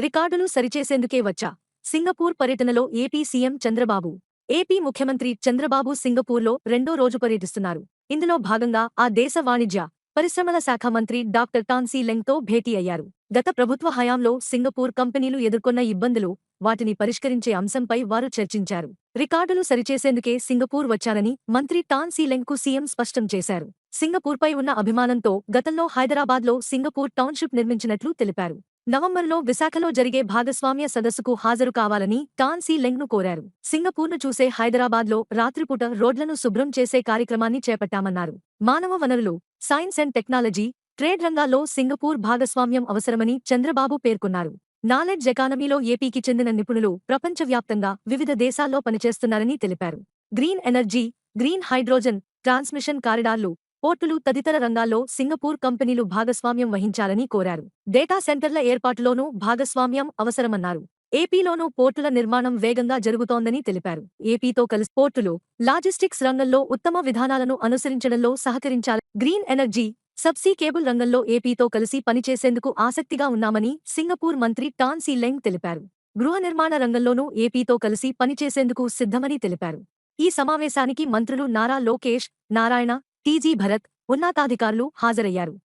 రికార్డులు సరిచేసేందుకే వచ్చా. సింగపూర్ పర్యటనలో ఏపీ సీఎం చంద్రబాబు. ఏపీ ముఖ్యమంత్రి చంద్రబాబు సింగపూర్లో రెండో రోజు పర్యటిస్తున్నారు. ఇందులో భాగంగా ఆ దేశ వాణిజ్య పరిశ్రమల శాఖ మంత్రి డాక్టర్ టాన్సీ లెంగ్తో భేటీ అయ్యారు. గత ప్రభుత్వ హయాంలో సింగపూర్ కంపెనీలు ఎదుర్కొన్న ఇబ్బందులు వాటిని పరిష్కరించే అంశంపై వారు చర్చించారు. రికార్డులు సరిచేసేందుకే సింగపూర్ వచ్చారని మంత్రి టాన్సీ లెంగ్కు సీఎం స్పష్టం చేశారు. సింగపూర్పై ఉన్న అభిమానంతో గతంలో హైదరాబాద్లో సింగపూర్ టౌన్షిప్ నిర్మించినట్లు తెలిపారు. నవంబర్లో విశాఖలో జరిగే భాగస్వామ్య సదస్సుకు హాజరు కావాలని టాన్ సీ లెంగ్ను కోరారు. సింగపూర్ను చూసే హైదరాబాద్లో రాత్రిపూట రోడ్లను శుభ్రం చేసే కార్యక్రమాన్ని చేపట్టామన్నారు. మానవ వనరులు సైన్స్ అండ్ టెక్నాలజీ ట్రేడ్ రంగాల్లో సింగపూర్ భాగస్వామ్యం అవసరమని చంద్రబాబు పేర్కొన్నారు. నాలెడ్జ్ ఎకానమీలో ఏపీకి చెందిన నిపుణులు ప్రపంచవ్యాప్తంగా వివిధ దేశాల్లో పనిచేస్తున్నారని తెలిపారు. Green energy green hydrogen transmission కారిడార్లు పోర్టులు తదితర రంగాల్లో సింగపూర్ కంపెనీలు భాగస్వామ్యం వహించాలని కోరారు. డేటా సెంటర్ల ఏర్పాటులోనూ భాగస్వామ్యం అవసరమన్నారు. ఏపీలోనూ పోర్టుల నిర్మాణం వేగంగా జరుగుతోందని తెలిపారు. ఏపీతో కలిసి పోర్టులు లాజిస్టిక్స్ రంగంలో ఉత్తమ విధానాలను అనుసరించడంలో సహకరించాలి. గ్రీన్ ఎనర్జీ సబ్సీ కేబుల్ రంగంలో ఏపీతో కలిసి పనిచేసేందుకు ఆసక్తిగా ఉన్నామని సింగపూర్ మంత్రి టాన్ సీ లెంగ్ తెలిపారు. గృహ నిర్మాణ రంగంలోనూ ఏపీతో కలిసి పనిచేసేందుకు సిద్ధమని తెలిపారు. ఈ సమావేశానికి మంత్రులు నారా లోకేష్ నారాయణ టీజీ భరత్ ఉన్నతాధికారులు హాజరయ్యారు